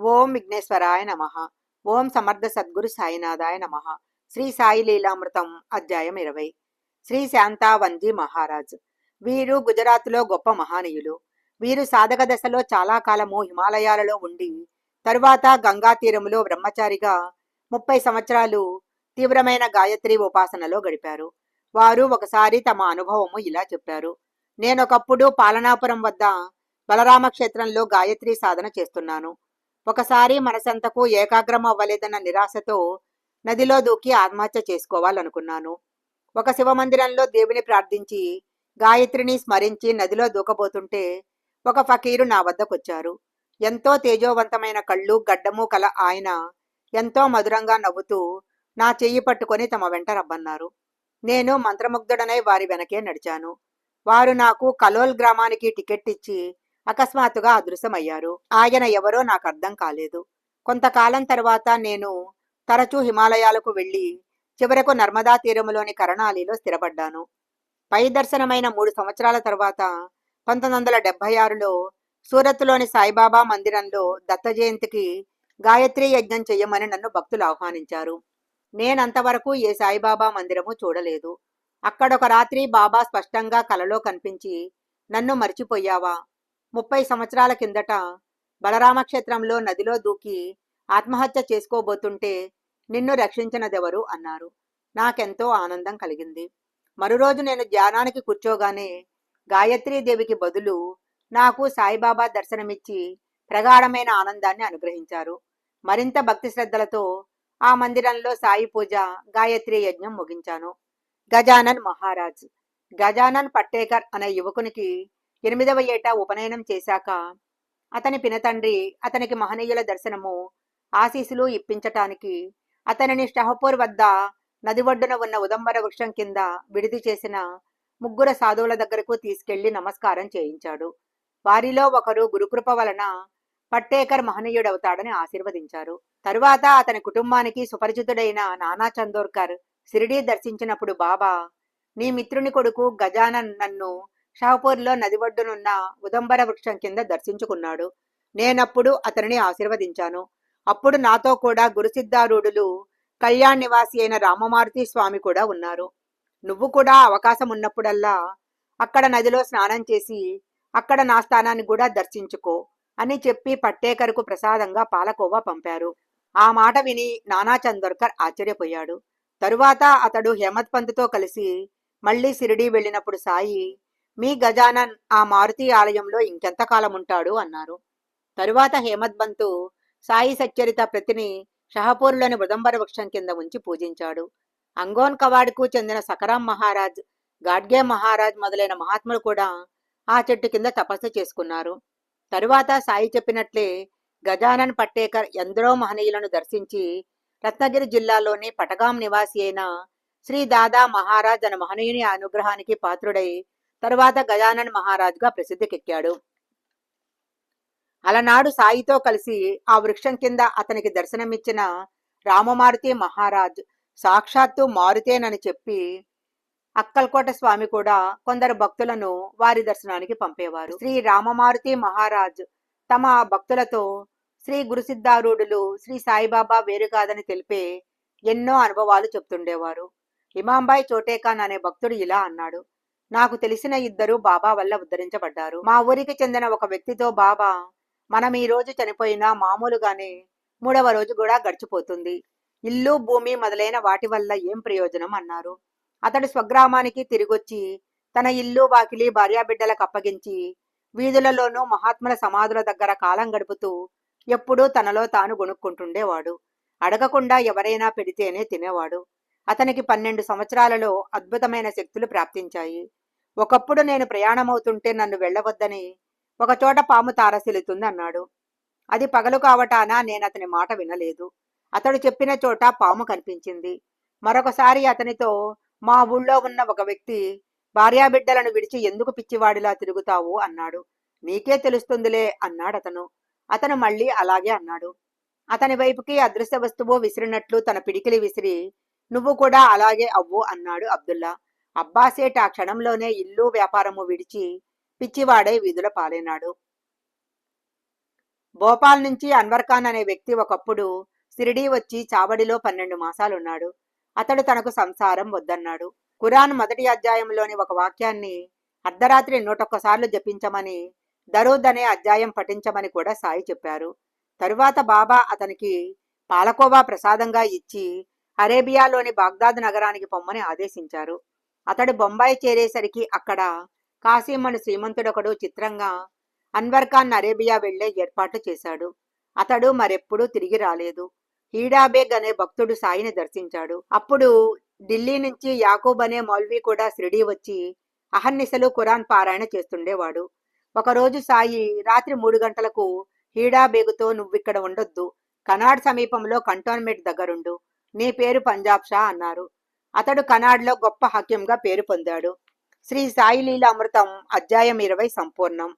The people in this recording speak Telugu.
ఓం విఘ్నేశ్వరాయ నమ. ఓం సమర్థ సద్గురు సాయినాథాయ నమ. శ్రీ సాయి లీలామృతం అధ్యాయం ఇరవై. శ్రీ శాంతావంజీ మహారాజ్. వీరు గుజరాత్లో గొప్ప మహానీయులు. వీరు సాధక దశలో చాలా కాలము హిమాలయాలలో ఉండి తరువాత గంగా తీరములో బ్రహ్మచారిగా ముప్పై సంవత్సరాలు తీవ్రమైన గాయత్రి ఉపాసనలో గడిపారు. వారు ఒకసారి తమ అనుభవము ఇలా చెప్పారు. నేనొకప్పుడు పాలనాపురం వద్ద బలరామ క్షేత్రంలో గాయత్రి సాధన చేస్తున్నాను. ఒకసారి మనసంతకు ఏకాగ్రం అవ్వలేదన్న నిరాశతో నదిలో దూకి ఆత్మహత్య చేసుకోవాలనుకున్నాను. ఒక శివమందిరంలో దేవుని ప్రార్థించి గాయత్రిని స్మరించి నదిలో దూకబోతుంటే ఒక ఫకీరు నా వద్దకొచ్చారు. ఎంతో తేజోవంతమైన కళ్ళు గడ్డము కల ఆయన ఎంతో మధురంగా నవ్వుతూ నా చెయ్యి పట్టుకొని తమ వెంట రమ్మన్నారు. నేను మంత్రముగ్ధుడనై వారి వెనకే నడిచాను. వారు నాకు కలోల్ గ్రామానికి టికెట్ ఇచ్చి అకస్మాత్తుగా అదృశ్యమయ్యారు. ఆయన ఎవరో నాకు అర్థం కాలేదు. కొంతకాలం తర్వాత నేను తరచూ హిమాలయాలకు వెళ్ళి చివరకు నర్మదా తీరములోని కరణాలిలో స్థిరపడ్డాను. పై దర్శనమైన మూడు సంవత్సరాల తర్వాత పంతొమ్మిది వందల డెబ్బై ఆరులో సూరత్లోని సాయిబాబా మందిరంలో దత్త జయంతికి గాయత్రి యజ్ఞం చెయ్యమని నన్ను భక్తులు ఆహ్వానించారు. నేనంతవరకు ఏ సాయిబాబా మందిరము చూడలేదు. అక్కడొక రాత్రి బాబా స్పష్టంగా కలలో కనిపించి నన్ను మర్చిపోయావా? ముప్పై సంవత్సరాల కిందట బలరామక్షేత్రంలో నదిలో దూకి ఆత్మహత్య చేసుకోబోతుంటే నిన్ను రక్షించినదెవరు అన్నారు. నాకెంతో ఆనందం కలిగింది. మరురోజు నేను ధ్యానానికి కూర్చోగానే గాయత్రీదేవికి బదులు నాకు సాయిబాబా దర్శనమిచ్చి ప్రగాఢమైన ఆనందాన్ని అనుగ్రహించారు. మరింత భక్తి శ్రద్ధలతో ఆ మందిరంలో సాయి పూజ గాయత్రి యజ్ఞం ముగించాను. గజానన్ మహారాజ్. గజానన్ పట్టేకర్ అనే యువకునికి ఎనిమిదవ ఏట ఉపనయనం చేశాక అతని పినతండ్రి అతనికి మహనీయుల దర్శనము ఆశీసులు ఇప్పించటానికి అతనిని షహపూర్ వద్ద నది ఒడ్డున ఉన్న ఉదంబర వృక్షం కింద విడిది చేసిన ముగ్గురు సాధువుల దగ్గరకు తీసుకెళ్ళి నమస్కారం చేయించాడు. వారిలో ఒకరు గురుకృప వలన పట్టేకర్ మహనీయుడవుతాడని ఆశీర్వదించారు. తరువాత అతని కుటుంబానికి సుపరిచితుడైన నానా చందోర్కర్ సిరిడీ దర్శించినప్పుడు బాబా నీ మిత్రుని కొడుకు గజానన్ నన్ను షాపూర్లో నది ఒడ్డునున్న ఉదంబర వృక్షం కింద దర్శించుకున్నాడు. నేనప్పుడు అతనిని ఆశీర్వదించాను. అప్పుడు నాతో కూడా గురుసిద్ధారూఢులు కళ్యాణ్ నివాసి అయిన రామమారుతి స్వామి కూడా ఉన్నారు. నువ్వు కూడా అవకాశం ఉన్నప్పుడల్లా అక్కడ నదిలో స్నానం చేసి అక్కడ నా స్థానాన్ని కూడా దర్శించుకో అని చెప్పి పట్టేకర్కు ప్రసాదంగా పాలకోవా పంపారు. ఆ మాట విని నానా చందోర్కర్ ఆశ్చర్యపోయాడు. తరువాత అతడు హేమత్ పంత్తో కలిసి మళ్ళీ సిరిడి వెళ్ళినప్పుడు సాయి మీ గజానన్ ఆ మారుతి ఆలయంలో ఇంకెంతకాలం ఉంటాడు? అన్నారు. తరువాత హేమద్బంతు సాయి సచ్చరిత ప్రతిని షహపూర్లోని మృదంబర వృక్షం కింద ఉంచి పూజించాడు. అంగోన్ కవాడ్కు చెందిన సకరాం మహారాజ్ గాడ్గే మహారాజ్ మొదలైన మహాత్ములు కూడా ఆ చెట్టు కింద తపస్సు చేసుకున్నారు. తరువాత సాయి చెప్పినట్లే గజానన్ పట్టేకర్ ఎందరో మహనీయులను దర్శించి రత్నగిరి జిల్లాలోని పటగాం నివాసి అయిన శ్రీ దాదా మహారాజ్ అనే మహనీయుని అనుగ్రహానికి పాత్రుడై తరువాత గజానన్ మహారాజుగా ప్రసిద్ధికెక్కాడు. అలనాడు సాయితో కలిసి ఆ వృక్షం కింద అతనికి దర్శనమిచ్చిన రామమారుతి మహారాజ్ సాక్షాత్తు మారుతేనని చెప్పి అక్కల్కోట స్వామి కూడా కొందరు భక్తులను వారి దర్శనానికి పంపేవారు. శ్రీ రామమారుతి మహారాజ్ తమ భక్తులతో శ్రీ గురుసిద్ధారూఢులు శ్రీ సాయిబాబా వేరు కాదని తెలిపే ఎన్నో అనుభవాలు చెప్తుండేవారు. ఇమాంబాయి చోటేఖాన్ అనే భక్తుడు ఇలా అన్నాడు. నాకు తెలిసిన ఇద్దరు బాబా వల్ల ఉద్ధరించబడ్డారు. మా ఊరికి చెందిన ఒక వ్యక్తితో బాబా మనం ఈ రోజు చనిపోయినా మామూలుగానే మూడవ రోజు కూడా గడిచిపోతుంది. ఇల్లు భూమి మొదలైన వాటి వల్ల ఏం ప్రయోజనం అన్నారు. అతడు స్వగ్రామానికి తిరిగొచ్చి తన ఇల్లు వాకిలి భార్యాబిడ్డలకు అప్పగించి వీధులలోనూ మహాత్ముల సమాధుల దగ్గర కాలం గడుపుతూ ఎప్పుడూ తనలో తాను గొనుక్కుంటుండేవాడు అడగకుండా ఎవరైనా పెడితేనే తినేవాడు. అతనికి పన్నెండు సంవత్సరాలలో అద్భుతమైన శక్తులు ప్రాప్తించాయి. ఒకప్పుడు నేను ప్రయాణమవుతుంటే నన్ను వెళ్ళవద్దని ఒకచోట పాము తారసిల్లుతుంది అన్నాడు. అది పగలు కావటాన నేను అతని మాట వినలేదు. అతడు చెప్పిన చోట పాము కనిపించింది. మరొకసారి అతనితో మా ఊళ్ళో ఉన్న ఒక వ్యక్తి భార్యాబిడ్డలను విడిచి ఎందుకు పిచ్చివాడిలా తిరుగుతావు అన్నాడు. నీకే తెలుస్తుందిలే అన్నాడు అతను అతను మళ్ళీ అలాగే అన్నాడు. అతని వైపుకి అదృశ్య వస్తువు విసిరినట్లు తన పిడికిలి విసిరి నువ్వు కూడా అలాగే అవ్వు అన్నాడు అబ్దుల్లా. అబ్బాసేట్ ఆ క్షణంలోనే ఇల్లు వ్యాపారము విడిచి పిచ్చివాడై వీధుల పాలైనాడు. భోపాల్ నుంచి అన్వర్ ఖాన్ అనే వ్యక్తి ఒకప్పుడు సిరిడీ వచ్చి చావడిలో పన్నెండు మాసాలున్నాడు. అతడు తనకు సంసారం వద్దన్నాడు. ఖురాన్ మొదటి అధ్యాయంలోని ఒక వాక్యాన్ని అర్ధరాత్రి నూటొక్కసార్లు జపించమని దరూద్ అనే అధ్యాయం పఠించమని కూడా సాయి చెప్పారు. తరువాత బాబా అతనికి పాలకోవా ప్రసాదంగా ఇచ్చి అరేబియాలోని బాగ్దాద్ నగరానికి పొమ్మని ఆదేశించారు. అతడు బొంబాయి చేరేసరికి అక్కడ కాసిం శ్రీమంతుడొకడు చిత్రంగా అన్వర్ ఖాన్ అరేబియా వెళ్ళే ఏర్పాట్లు చేశాడు. అతడు మరెప్పుడూ తిరిగి రాలేదు. హీడాబేగ్ అనే భక్తుడు సాయిని దర్శించాడు. అప్పుడు ఢిల్లీ నుంచి యాకూబ్ అనే మౌల్వి కూడా షిరిడీ వచ్చి అహర్నిశలు ఖురాన్ పారాయణ చేస్తుండేవాడు. ఒకరోజు సాయి రాత్రి మూడు గంటలకు హీడాబేగుతో నువ్విక్కడ ఉండొద్దు. కనాడ్ సమీపంలో కంటోన్మెంట్ దగ్గరుండు. నీ పేరు పంజాబ్ షా అన్నారు. అతడు కనాడ్లో గొప్ప హక్యంగా పేరు పొందాడు. శ్రీ సాయి లీలామృతం అధ్యాయం ఇరవై సంపూర్ణం.